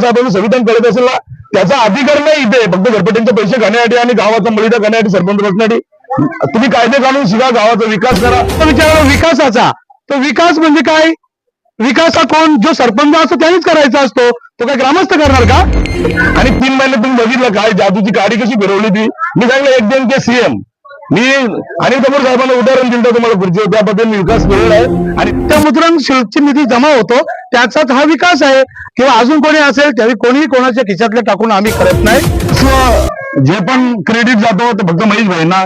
साहेबांचं संविधान कळत असेल ना त्याचा अधिकार नाही इथे. फक्त घरपट्टींचे पैसे खाण्यासाठी आणि गावाचा मलिदा करण्यासाठी सरपंच बसण्यासाठी. तुम्ही कायदे काढून शिका गावाचा विकास करा. तो विचार विकासाचा. तो विकास म्हणजे काय? विकास हा कोण? जो सरपंच असतो त्यानेच करायचा असतो. तो काय ग्रामस्थ करणार का? आणि तीन महिने तुम्ही बघितलं काय? जादूची गाडी कशी फिरवली ती? मी सांगितलं एक दिन के सीएम मी अनिल कपूर साहेबांना उदाहरण दिलं तुम्हाला खुर्ची त्याबद्दल मी विकास केलेला आहे. आणि त्या मुद्रण शिल्पची निधी जमा होतो. त्याचाच हा विकास आहे. किंवा अजून कोणी असेल त्यावेळी कोणीही कोणाच्या खिशातले टाकून आम्ही करत नाही. जे पण क्रेडिट जातो ते फक्त महेश भाईंना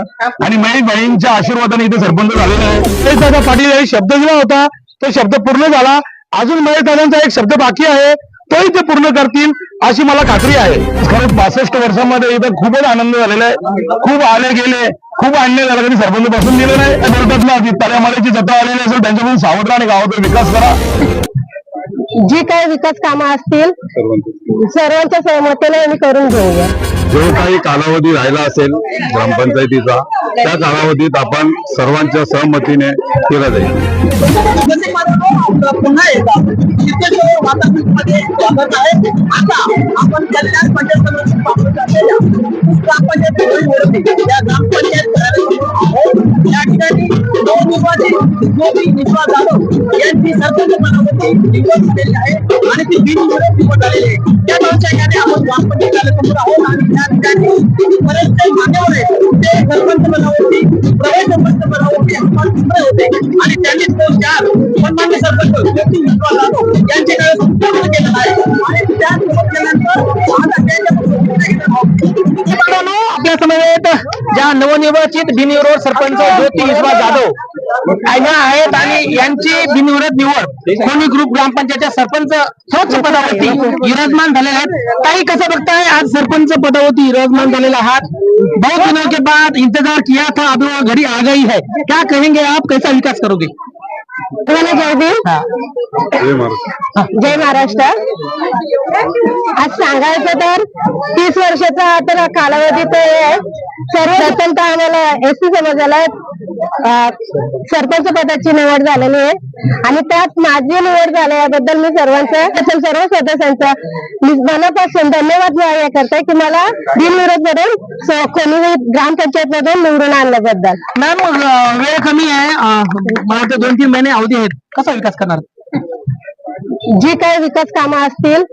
आणि महेश भाईंच्या आशीर्वादाने इथे सरपंच झालेला आहे. ते दादा पाटील यांनी शब्द दिला होता. तो शब्द पूर्ण झाला. अजून महेश दादांचा एक शब्द बाकी आहे. तोही ते पूर्ण करतील अशी मला खात्री आहे. खरंच पासष्ट वर्षामध्ये इथं खूपच आनंद झालेला आहे. खूप आले गेले खूप अन्याय झाला कधी सरपंच बसून दिले नाही. बोलतात ना तल्यामाळ्याची जत्रा आलेली असेल त्यांच्याकडून सावध राहा आणि गावाचा विकास करा. जी काही विकास कामं असतील सर्वांच्या सहमतीने आम्ही करून घेऊया. जो काही कालावधी राहिला असेल ग्रामपंचायतीचा त्या कालावधीत आपण सर्वांच्या सहमतीने केला जाईल. ग्रामपंचायत या ठिकाणी गोपी विश्वास जाधव यांची सरकारच्या पदावरती निवड झालेली आहे आणि ती बिनविरोध निवड झालेली आहे त्या अनुषंगाने आपण ग्रामपंचायत कार्यालयासमोर आहोत आणि त्या ठिकाणी बरेचसे मान्यवर आहेत ते सरपंच पदावरती प्रवेश सरपंच पदावरती आपण उभे होते आणि त्यांनी तो चार सन्मान्य सरपंच गोपी विश्वास जाधव यांच्याकडे संपूर्ण केलेला आहे आणि त्या निवड केल्यानंतर आता त्यांच्यापासून आपल्या समवेत ज्या नवनिर्वाचित बिनविरोध सरपंच ज्योती विश्वास जाधव कायदा आहेत आणि यांची बिनविरोध निवड. कोणी ग्रुप ग्रामपंचायतच्या सरपंच स्वच्छ पदावरती विराजमान झालेले आहेत. काही कसं बघताय? आज सरपंच पदावरती विराजमान झालेला आहात. बहुत दिनों के बाद इंतजार किया था अब घरी घड़ी आ गई है. क्या कहेंगे आप? कैसा विकास करोगे? तुम्हाला जयदेव जय महाराष्ट्र. आज सांगायचं तर तीस वर्षाचा तर कालावधी तो आहे. सर्वप्रथम तर आम्हाला एसटी समाजाला अं, सरपंच पदाची निवड झालेली आहे. आणि त्यात माझी निवड झाली याबद्दल मी सर्वांचं तसं सर्व सदस्यांचा मी मनापासून धन्यवाद व्यक्त करते की मला बिनविरोध मधून स- कोणी ग्रामपंचायत मधून निवडून आणल्याबद्दल. मॅम वेळ कमी आहे. मला वाटतं दोन तीन महिने अवधी आहेत. कसा विकास करणार? जी काही विकास कामं असतील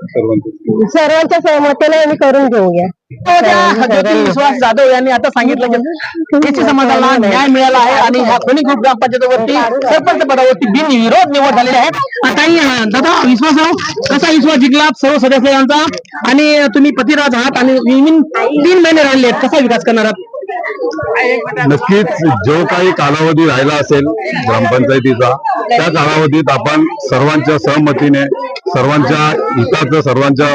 सर्वांच्या सहमतीने आम्ही करून घेऊया. ज्योती विश्वास जाधव यांनी आता सांगितलं की एसी समाजाला न्याय मिळाला आहे आणि ह्या कोणी ग्रुप ग्रामपंचायतीवरती सरपंच पदावरती बिनविरोध निवड झालेली आहे. ताई दादा विश्वासराव कसा विश्वास जिंकला सर्व सदस्यांचा आणि तुम्ही पतिराज आहात आणि तीन महिने राहिले आहेत. कसा विकास करणार आहात? नक्कीच जो काही कालावधी राहिला असेल ग्रामपंचायतीचा त्या कालावधीत आपण सर्वांच्या सहमतीने सर्वांच्या हिताचं सर्वांच्या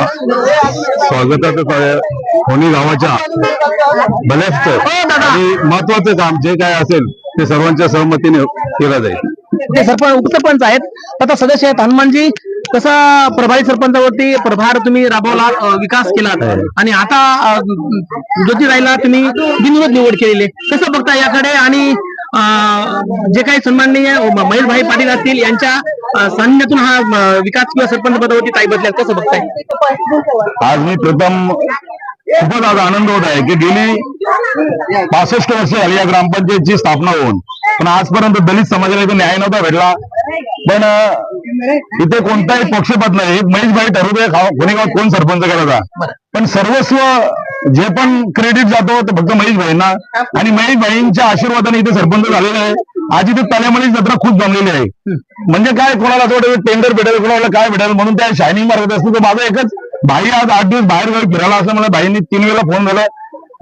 स्वागताचं कोणी गावाच्या? बल्याचं आणि महत्वाचं काम जे काय असेल ते सर्वांच्या सहमतीने केलं जाईल. ते सरपंच उपसरपंच आहेत. आता सदस्य आहेत हनुमानजी कसा प्रभारी सरपंचावरती प्रभार तुम्ही राबवला विकास केला? आणि आता अं, ज्योती राहिला तुम्ही बिनविरोध निवड केलेली. कसं बघता याकडे? आणि जे काही सन्माननीय महेश भाई पाटील असतील यांच्या अं, सान्निध्यातून हा विकास किंवा सरपंच पदावरती ताई बदल्या कसं बघताय? आज मी प्रथम खूपच आज आनंद होत आहे की गेली पासष्ट वर्ष झाली या ग्रामपंचायतची स्थापना होऊन. पण आजपर्यंत दलित समाजाला इथे न्याय नव्हता भेटला. पण इथे कोणताही पक्षपात नाही. महेशभाई ठरवतोय खाव- कोणी गावात कोण सरपंच करायचा? पण सर्वस्व जे पण क्रेडिट जातो ते फक्त महेश भाईंना आणि महेश भाईंच्या आशीर्वादाने इथे सरपंच झालेला आहे. आज इथे तल्यामळी जत्रा खूप जमलेली आहे. म्हणजे काय कोणाला थोडं टेंडर भेटेल कोणाला काय भेटेल? म्हणून त्या शायनिंग मार्गात असतो तर माझं एकच भाई आज आठ दिवस बाहेर गावी फिरायला असं मला भाईंनी तीन वेळेला फोन झाला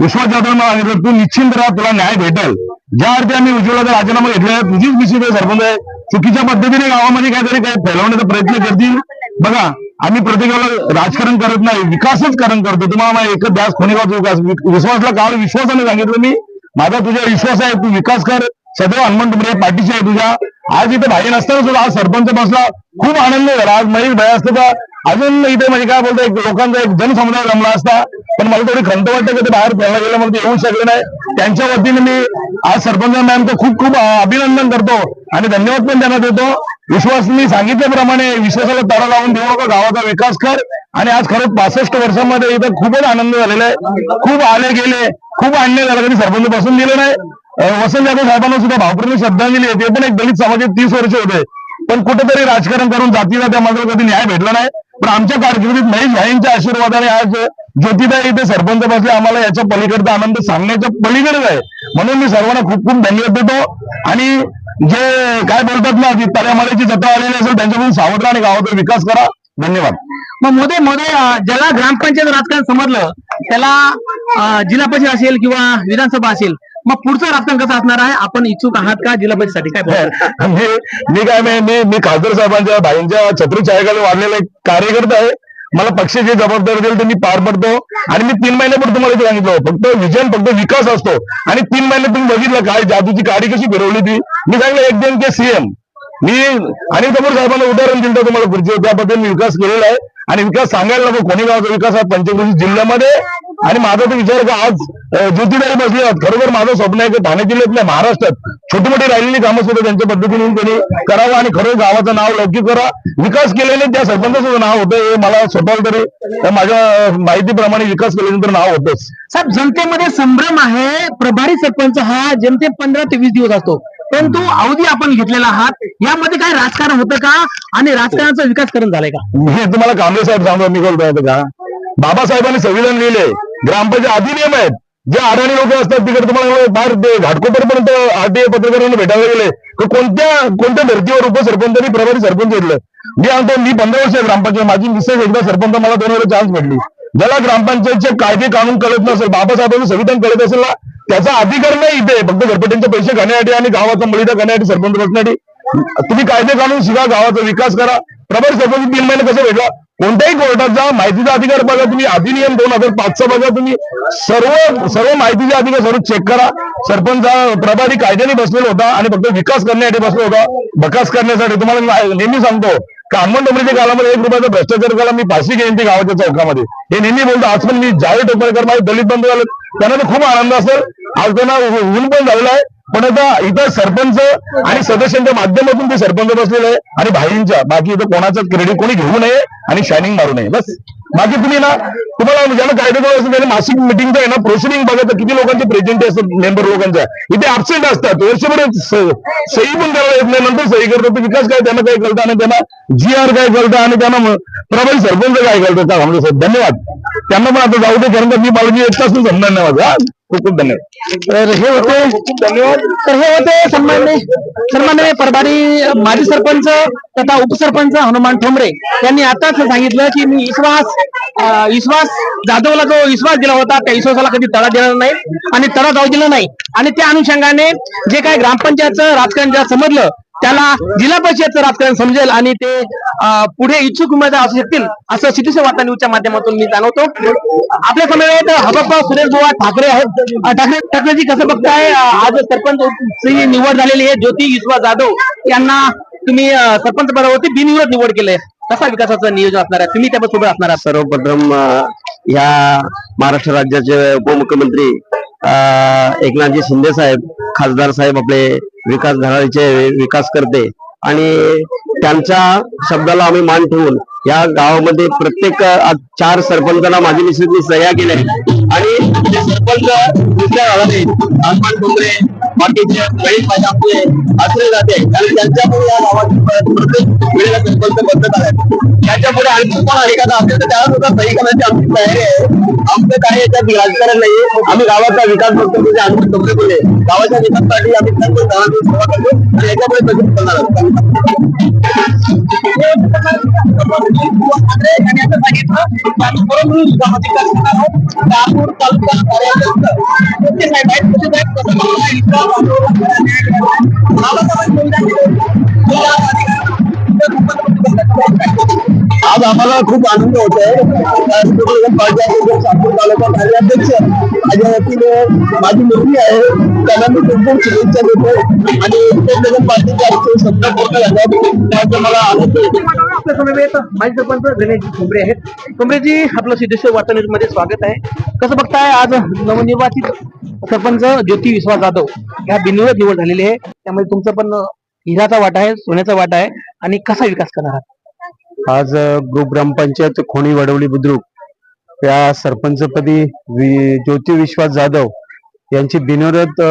विश्वास जाधव मला सांगितलं तू निश्चिंत राहा तुला न्याय भेटेल. ज्या अर्थी आम्ही उज्ज्वला राजीनामा घेतला तुझीच निश्चित आहे सरपंच आहे. चुकीच्या पद्धतीने गावामध्ये काहीतरी काय फैलवण्याचा प्रयत्न करतील. बघा आम्ही प्रत्येकाला राजकारण करत नाही विकासच कारण करतो. तुम्हाला एकच ध्यास कोणीगावचा विकास? विश्वासला काल विश्वासाने सांगितलं मी. माझा तुझ्या विश्वास आहे तू विकास कर. सदैव हनुमान तुमच्या पाठीशी आहे तुझ्या. आज इथे भाई नसताना सुद्धा आज सरपंच बसला. खूप आनंद झाला. आज महेश भाई असतं का अजून इथे म्हणजे काय बोलतो एक लोकांचा एक जनसमुदाय जमला असता. पण मला थोडी खंत वाटते की ते बाहेर फिरायला गेलं मग ते येऊ शकले नाही. त्यांच्या वतीने मी आज सरपंच मॅमचं खूप खूप अभिनंदन करतो आणि धन्यवाद पण त्यांना देतो. विश्वास मी सांगितल्याप्रमाणे विश्वासाला तडा लावून देऊ नका गावाचा विकास कर. आणि आज खरंच पासष्ट वर्षामध्ये इथं खूपच आनंद झालेला आहे. खूप आले गेले खूप अन्याय झाला कधी सरपंच बसून दिले नाही. वसंत जाधव साहेबांना सुद्धा भावपूर्ण श्रद्धांजली आहे ते पण एक दलित समाजात तीस वर्ष होते. पण कुठेतरी राजकारण करून जातीला त्या मात्र कधी न्याय भेटला नाही. पण आमच्या कारकिर्दीत महेश भाईंच्या आशीर्वादाने आज ज्योतिबाई इथे सरपंच बसले आम्हाला याच्या पलीकडचा आनंद सांगण्याच्या पलीकडेच आहे. म्हणून मी सर्वांना खूप खूप धन्यवाद देतो. आणि जे काय बोलतात ना की तळ्यामाळ्याची जत्रा आलेली असेल त्यांच्याकडून सावध आणि गावाचा विकास करा. धन्यवाद. मग मोदे मोदय ज्याला ग्रामपंचायत राजकारण समजलं त्याला जिल्हा परिषद असेल किंवा विधानसभा असेल मग पुढचं राजकारण कसं असणार आहे? आपण इच्छुक आहात का जिल्हा परिषदसाठी काय मी मी काय मी मी मी खासदार साहेबांच्या भाईंच्या छत्री छायाखाली वाढलेला एक कार्यकर्ता आहे. मला पक्षाची जबाबदारी देईल ते मी पार पडतो. आणि मी तीन महिन्यापूर्वी तुम्हाला इथे सांगितलं फक्त विजन फक्त विकास असतो. आणि तीन महिने तुम्ही बघितलं काय जादूची गाडी कशी फिरवली ती. मी सांगितलं एक दोन के सीएम मी अनिल कपूर साहेबांना उदाहरण दिलं होतं तुम्हाला खुर्ची त्याबद्दल मी विकास केलेला आहे. आणि विकास सांगायला नको. कोणी गावचा विकास हा पंचकृषी जिल्ह्यामध्ये आणि माझा तर विचार का आज ज्योतिबाई बसले आहेत. खरोखर माझं स्वप्न आहे की ठाणे जिल्ह्यातल्या महाराष्ट्रात छोटी मोठी राहिलेली कामं सुद्धा त्यांच्या पद्धतीने त्यांनी करावं आणि खरं गावाचं नाव लौकिक करा. विकास केलेले त्या सरपंचाचं नाव होतं हे मला स्वतःला तरी माझ्या माहितीप्रमाणे विकास केल्यानंतर नाव होतंच. साहेब जनतेमध्ये संभ्रम आहे. प्रभारी सरपंच हा जनते पंधरा ते वीस दिवस असतो. परंतु अवधी आपण घेतलेला आहात. यामध्ये काय राजकारण होतं का? आणि राजकारणाचा विकास करून झालाय का? मी तुम्हाला कांबळे साहेब सांगतो मी बोलतो का? बाबासाहेबांनी संविधान लिहिले. ग्रामपंचायत अधिनियम आहेत. जे अडाणी लोक असतात तिकडे तुम्हाला फार घाटकोपरपर्यंत आरटीए पत्रकारांना भेटायला गेले. कोणत्या कोणत्या धर्तीवर उपसरपंचांनी प्रभारी सरपंच घेतलं मी सांगतो मी पंधरा वर्ष ग्रामपंचायत. माझी मिसेस एकदा सरपंच मला दोन वेळा चान्स भेटली. ज्याला ग्रामपंचायतचे कायदे कानून कळत नसेल बाबासाहेबांचं संविधान कळत असेल ना त्याचा अधिकार नाही इथे. फक्त घरपट्यांचे पैसे खाण्यासाठी आणि गावाचा मलिदा करण्यासाठी सरपंच बसण्यासाठी. तुम्ही कायदे काढून शिका गावाचा विकास करा. प्रभारी सरपंच तीन महिने कसं भेटला? कोणत्याही कोर्टात जा माहितीचा अधिकार बघा तुम्ही अधिनियम दोन हजार पाचचा बघा तुम्ही. सर्व सर्व माहितीचे अधिकार सर्व चेक करा. सरपंच प्रभारी कायद्याने बसलेला होता आणि फक्त विकास करण्यासाठी बसला होता. बकास करण्यासाठी तुम्हाला नेहमी सांगतो का अंमल डोंबरीच्या काळामध्ये एक रुपयाचा भ्रष्टाचार केला मी फाशी घेईन ती गावाच्या चौकामध्ये. हे नेहमी बोलतो. आज पण मी जाहीर टोपरेकर माझे दलित बंधू झाले त्यांना खूप आनंद असेल. आज त्यांना ऊन पण झालेला आहे. पण आता इथं सरपंच आणि सदस्यांच्या माध्यमातून ते सरपंच बसलेले आहे आणि भाईंच्या. बाकी इथं कोणाचं क्रेडिट कोणी घेऊ नये आणि शायनिंग मारू नये. बस. बाकी तुम्ही ना तुम्हाला ज्यांना कायदे असेल त्याने मासिक मिटिंगचं आहे ना प्रोसिडिंग बघा किती लोकांचे प्रेझेंट असतात मेंबर लोकांच्या. इथे ऍबसेंट असतात. वर्षभर सही पण करायला येत नाही. नंतर सही करतात विकास काय त्यांना काय कळतं आणि त्यांना जी आर काय कळतं आणि त्यांना प्रभावी सरपंच काय कळतं का आमचे धन्यवाद. त्यांना पण आता जाऊ दे कारण का मी बाळगी एक तास समजणार नाही माझा. हा? खूप खूप धन्यवाद. तर हे होते धन्यवाद. तर हे होते सन्मान्य सन्मान्य प्रभारी माजी सरपंच तथा उपसरपंच हनुमान ठोंबरे. यांनी आताच सांगितलं की मी विश्वास विश्वास जाधवला जो विश्वास दिला होता त्या विश्वासाला कधी तडा दिला नाही आणि तडा जाऊ दिला नाही. आणि त्या अनुषंगाने जे काय ग्रामपंचायतचं राजकारण ज्या समजलं त्याला जिल्हा परिषदचं राजकारण समजेल आणि ते पुढे इच्छुक उमेदवार असू शकतील असं सिटीसी वार्ता न्यूजच्या माध्यमातून मी जाणवतो. आपल्या समवेत हबप्पा सुरेश बुवा ठाकरे आहेत. ठाकरे ठाकरेजी कसं बघताय? आज सरपंच निवड झालेली आहे. ज्योती विश्वास जाधव यांना तुम्ही सरपंच पदावरती बिनविरोध निवड केलंय. कसा विकासाचं नियोजन असणार आहे? तुम्ही त्यासोबत असणार आहात. सर्वप्रथम या ह्या महाराष्ट्र राज्याचे उपमुख्यमंत्री एकनाथजी शिंदे साहेब खासदार साहेब आपले विकास घराचे विकास करते. आणि त्यांच्या शब्दाला आम्ही मान ठेवून या गावामध्ये प्रत्येक चार सरपंचांना माझी निश्चित सह्या केल्या. आणि ते सरपंच दुसऱ्या भागाने हनुमान डोंगरे बाकीचे गणेश माझे आपले आश्रय जाते. कारण त्यांच्यामुळे या गावाची प्रत्येक वेळेला सरपंच बदलत आहेत त्याच्यापुढे आणखी पण अधिकार असेल तर त्याला सुद्धा सही करण्याची आमची तयारी आहे. आमचं काही याच्यात राजकारण नाही आम्ही गावाचा विकास बघतो म्हणजे हनुमान डोंगरे बोलले. गावाच्या विकासासाठी आम्ही सर्व जणांची सेवा करतो आणि याच्यामुळे प्रगती करणार आहोत. इंदापूर तालुका बाबासाहेब आज आम्हाला खूप आनंद होत आहे सातपूर तालुका कार्याध्यक्ष माझ्या वतीने माझी मुलगी आहे त्यांना मी खूप खूप शुभेच्छा देतो आणि रिपब्लिकन पार्टीचे आमचे पूर्ण झाल्यात त्याचा मला आनंद होतो माजी सरपंच गणेश कुंबरे आहेत. कुंबरेजी आपलं सिद्धेश्वर वार्तान्यूजमध्ये स्वागत आहे. कसं बघताय आज नवनिर्वाचित सरपंच ज्योती विश्वास जाधव ह्या बिनविरोध निवड झालेली आहे. त्यामुळे तुमचं पण हिराचा वाटा आहे सोन्याचा वाटा आहे. आणि कसा विकास करणार आहात? आज ग्रुप ग्रामपंचायत खोणी वडवली बुद्रुक या सरपंचपदी वि- ज्योती विश्वास जाधव यांची बिनविरोध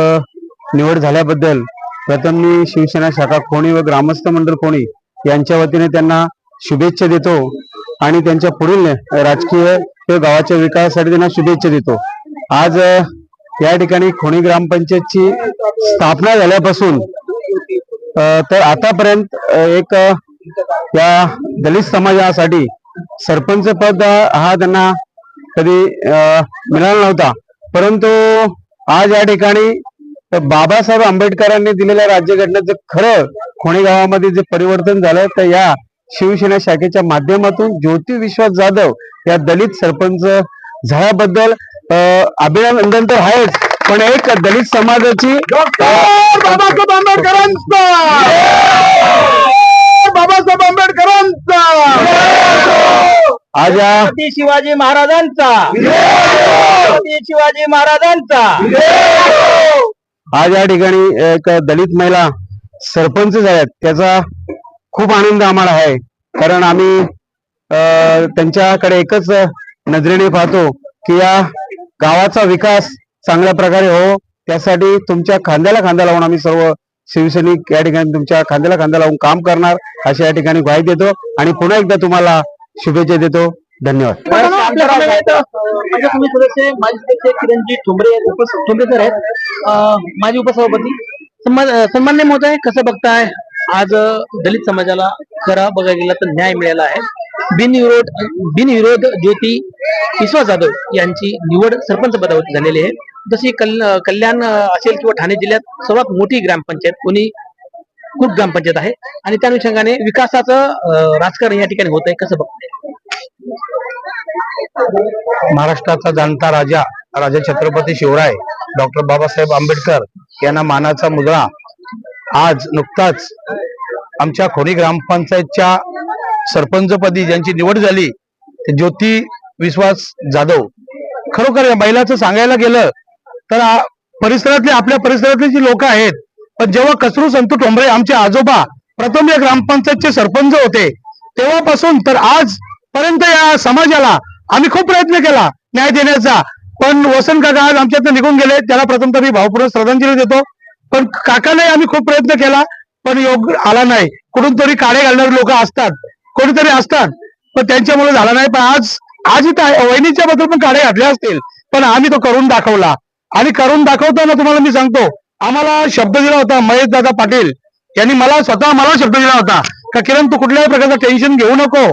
निवड झाल्याबद्दल प्रथम मी शिवसेना शाखा खोणी व ग्रामस्थ मंडळ खोणी यांच्या वतीने त्यांना शुभेच्छा देतो आणि त्यांच्या पुढील राजकीय किंवा गावाच्या विकासासाठी त्यांना शुभेच्छा देतो. आज या ठिकाणी खोणी ग्रामपंचायतची स्थापना झाल्यापासून तर आतापर्यंत एक या दलित समाजासाठी सरपंच पद हा त्यांना कधी मिळाला नव्हता. परंतु आज या ठिकाणी बाबासाहेब आंबेडकरांनी दिलेल्या राज्यघटनेचं खरं खोणे गावामध्ये जे परिवर्तन झालं तर या शिवसेना शाखेच्या माध्यमातून ज्योती विश्वास जाधव या दलित सरपंच झाल्याबद्दल अभिनंदन तर आहेच पण एक दलित समाजाची बाबासाहेब आंबेडकरांचा! बाबासाहेब आंबेडकरांचा. आज. या छत्रपती शिवाजी महाराजांचा. छत्रपती शिवाजी महाराजांचा. आज या ठिकाणी एक दलित महिला सरपंच आहेत त्याचा खूप आनंद आम्हाला आहे. कारण आम्ही अ, त्यांच्याकडे एकच नजरेने पाहतो की या गावाचा विकास चांगल्या प्रकारे हो त्यासाठी तुमच्या खांद्याला खांदा लावून आम्ही सर्व शिवसैनिक या ठिकाणी तुमच्या खांद्याला खांदा लावून काम करणार अशा या ठिकाणी ग्वाही देतो आणि पुन्हा एकदा तुम्हाला शुभेच्छा देतो. धन्यवाद. आपल्या तुम्ही किरणजी ठोंबरे सर आहेत. अं, माजी उपसभापती. सन्मान सन्मान्य महोदय कसं बघताय? आज दलित समाजाला खरा बघायला गेला तर न्याय मिळाला आहे. बिनविरोध बिनविरोध ज्योती विश्वास जाधव यांची निवड सरपंच पदावरती झालेली आहे. जशी कल- कल्याण असेल किंवा ठाणे जिल्ह्यात सर्वात मोठी ग्रामपंचायत कोणी? खूप ग्रामपंचायत आहे? आणि त्या अनुषंगाने विकासाचं राजकारण या ठिकाणी होत आहे कसं बघते महाराष्ट्राचा जाणता राजा राजा छत्रपती शिवराय डॉक्टर बाबासाहेब आंबेडकर यांना मानाचा मुद्रा. आज नुकताच आमच्या खोरी ग्रामपंचायतच्या सरपंचपदी ज्यांची निवड झाली ते ज्योती विश्वास जाधव. खरोखर या महिलाचं सांगायला गेलं तर परिसरातले आपल्या परिसरातले जी लोक आहेत पण जेव्हा कसरू संतू टोंबरे आमचे आजोबा प्रथम या ग्रामपंचायतचे सरपंच होते तेव्हापासून तर आज पर्यंत या समाजाला आम्ही खूप प्रयत्न केला न्याय देण्याचा. पण वसंत काका आज आमच्यातनं निघून गेले त्याला प्रथमतः मी भावपूर्ण श्रद्धांजली देतो. पण काकाने आम्ही खूप प्रयत्न केला पण योग आला नाही. कुठून तरी काळे घालणारे लोक असतात कोणीतरी असतात पण त्यांच्यामुळे झाला नाही. पण आज आज इथं वहिनीच्या बद्दल पण काळे घातले असतील पण आम्ही तो करून दाखवला. आणि करून दाखवताना तुम्हाला मी सांगतो. आम्हाला शब्द दिला होता महेश दादा पाटील. यांनी मला स्वतः मला शब्द दिला होता. का किरण तू कुठल्याही प्रकारचं टेन्शन घेऊ नको.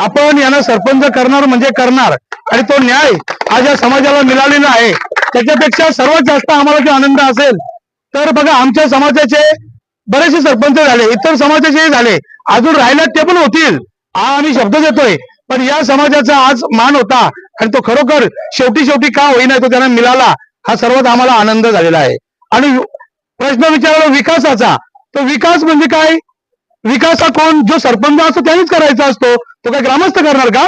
आपण यांना सरपंच करणार म्हणजे करणार. आणि तो न्याय आज या समाजाला मिळालेला आहे. त्याच्यापेक्षा सर्वात जास्त आम्हाला जो आनंद असेल तर बघा आमच्या समाजाचे बरेचसे सरपंच झाले इतर समाजाचे झाले. अजून राहिल्यात ते पण होतील. हा आम्ही शब्द देतोय. पण या समाजाचा आज मान होता. आणि तो खरोखर शेवटी शेवटी का होईना तो त्यांना मिळाला. हा सर्वात आम्हाला आनंद झालेला आहे. आणि प्रश्न विचारला विकासाचा तर विकास म्हणजे काय? विकास हा कोण? जो सरपंच असतो त्यानेच करायचा असतो. तो काय ग्रामस्थ करणार का?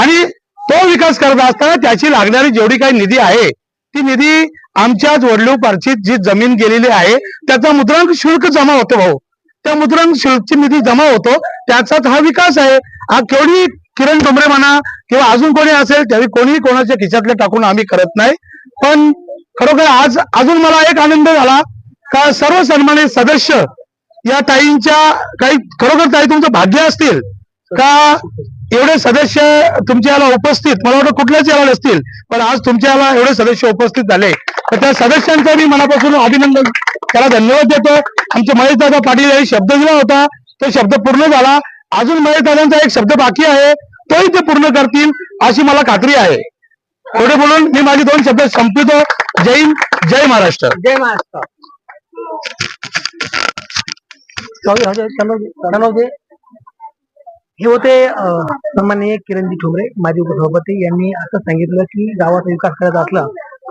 आणि तो विकास करत असताना त्याची लागणारी जेवढी काही निधी आहे ती निधी आमच्याच वडलोपार्जित जी जमीन गेलेली आहे त्याचा मुद्रांक शुल्क जमा होतो भाऊ. त्या मुद्रांक शुल्कची निधी जमा होतो. त्याचाच हा विकास आहे. हा केवढी किरण डोंबरे म्हणा किंवा अजून कोणी असेल त्यावेळी कोणीही कोणाच्या खिशातले टाकून आम्ही करत नाही. पण खरोखर आज अजून मला एक आनंद झाला का सर्व सन्मानित सदस्य या ताईंच्या काही खरोखर ताई तुमचं भाग्य असतील का एवढे सदस्य तुमच्या याला उपस्थित मला वाटतं कुठल्याच याला नसतील पण आज तुमच्या याला एवढे सदस्य उपस्थित झाले. तर त्या सदस्यांचं मी मनापासून अभिनंदन त्याला धन्यवाद देतो. आमचे महेश दादा पाटील यांनी शब्द दिला होता तो शब्द पूर्ण झाला. अजून महेश दादांचा एक शब्द बाकी आहे तोही ते पूर्ण करतील अशी मला खात्री आहे. एवढे बोलून मी माझे दोन शब्द संपवितो. जय हिंद जय महाराष्ट्र. जय महाराष्ट्र. हे होते सन्माननीय किरणजी ठोंबरे माजी उपसभापती. यांनी असं सांगितलं की गावाचा विकास करायचा असला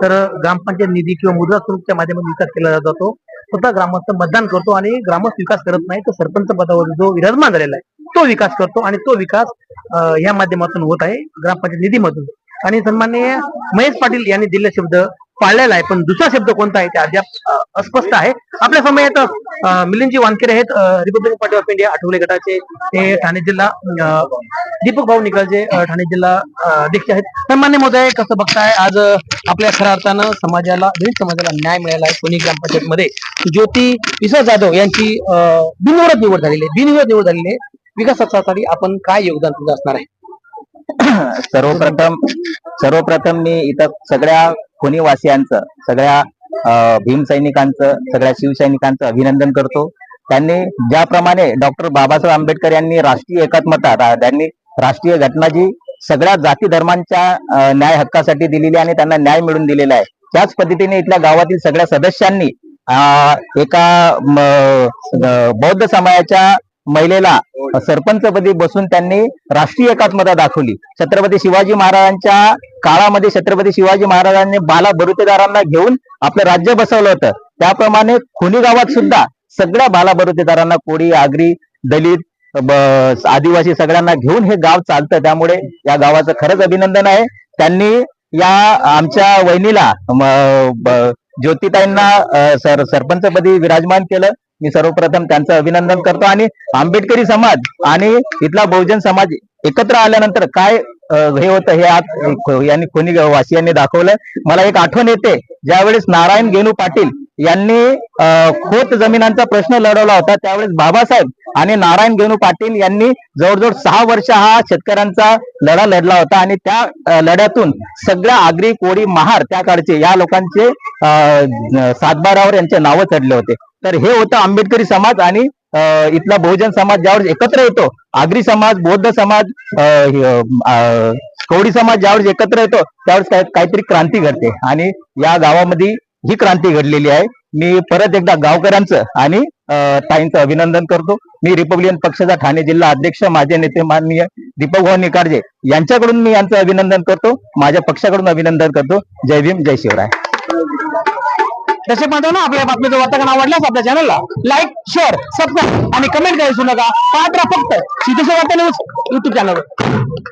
तर ग्रामपंचायत निधी किंवा मुद्रा स्वरूपच्या माध्यमातून विकास केला जातो स्वतः ग्रामस्थ मतदान करतो आणि ग्रामस्थ विकास करत नाही तर सरपंच पदावर जो विराजमान झालेला आहे तो विकास करतो आणि तो विकास या माध्यमातून होत आहे ग्रामपंचायत निधीमधून. आणि सन्माननीय महेश पाटील यांनी दिलेला शब्द पाळलेला आहे. पण दुसरा शब्द कोणता आहे ते अद्याप अस्पष्ट आहे. आपल्या समयात मिलिंदजी वानखेडे आहेत Republican party of India Athawale गटाचे ते ठाणे जिल्हा दीपक भाऊ निकालचे ठाणे जिल्हा अध्यक्ष आहेत. सन्मान्य महोदय कसं बघताय? आज आपल्या खऱ्या अर्थानं समाजाला दलित समाजाला न्याय मिळाला आहे. पुणे ग्रामपंचायत मध्ये ज्योती विश्वास जाधव यांची अं, बिनविरोध निवड झालेली आहे. बिनविरोध निवड झालेली आहे. विकासासाठी आपण काय योगदान तुझं असणार आहे? सर्वप्रथम सर्वप्रथम मी इथं सगळ्या कोणी सगळ्या भीमसैनिकांचं भीम सैनिकांचं सगळ्या शिवसैनिकांचं अभिनंदन करतो. त्यांनी ज्याप्रमाणे डॉक्टर बाबासाहेब आंबेडकर यांनी राष्ट्रीय एकात्मता त्यांनी राष्ट्रीय घटना जी सगळ्या जाती धर्मांच्या न्याय हक्कासाठी दिलेली आणि त्यांना न्याय मिळवून दिलेला आहे. त्याच पद्धतीने इथल्या गावातील सगळ्या सदस्यांनी एका बौद्ध समाजाच्या महिलेला सरपंचपदी बसून त्यांनी राष्ट्रीय एकात्मता दाखवली. छत्रपती शिवाजी महाराजांच्या काळामध्ये छत्रपती शिवाजी महाराजांनी बाला बरुतेदारांना घेऊन आपलं राज्य बसवलं होतं. त्याप्रमाणे खुनी गावात सुद्धा सगळ्या बाला बरुतेदारांना कोळी आगरी दलित आदिवासी सगळ्यांना घेऊन हे गाव चालतं. त्यामुळे या गावाचं खरंच अभिनंदन आहे. त्यांनी या आमच्या वहिनीला ज्योतिताईंना सर सरपंचपदी विराजमान केलं. मी सर्वप्रथम त्यांचं अभिनंदन करतो. आणि आंबेडकरी समाज आणि इथला बहुजन समाज एकत्र आल्यानंतर काय हे होतं हे आज यांनी कोणी वासियांनी दाखवलं. मला एक आठवण येते. ज्यावेळेस नारायण गेनू पाटील यांनी खोत जमिनांचा प्रश्न लढवला होता त्यावेळेस बाबासाहेब आणि नारायण गेनू पाटील यांनी जवळजवळ सहा वर्ष हा शेतकऱ्यांचा लढा लढला होता. आणि त्या लढ्यातून सगळ्या आगरी कोळी महार त्या काळचे या लोकांचे सातबारावर यांचे नावं चढले होते. तर हे होतं आंबेडकरी समाज आणि इथला बहुजन समाज ज्यावर एकत्र येतो आगरी समाज बौद्ध समाज कवडी समाज ज्यावेळेस एकत्र येतो त्यावेळेस काहीतरी क्रांती घडते. आणि या गावामध्ये ही क्रांती घडलेली आहे. मी परत एकदा गावकऱ्यांचं आणि ताईंचं अभिनंदन करतो. मी रिपब्लिकन पक्षाचा ठाणे जिल्हा अध्यक्ष माझे नेते माननीय दीपक भाऊ निकाडजे यांच्याकडून मी यांचं अभिनंदन करतो. माझ्या पक्षाकडून अभिनंदन करतो. जय भीम जय शिवराय. दर्शक ना आपल्या बातमीचं वार्तांकन आवडल्यास आपल्या चॅनलला लाईक शेअर सबस्क्राईब आणि कमेंट करायला नका. पाहत राहा फक्त. सिद्धेश्वर वार्ता न्यूज युट्यूब चॅनलवर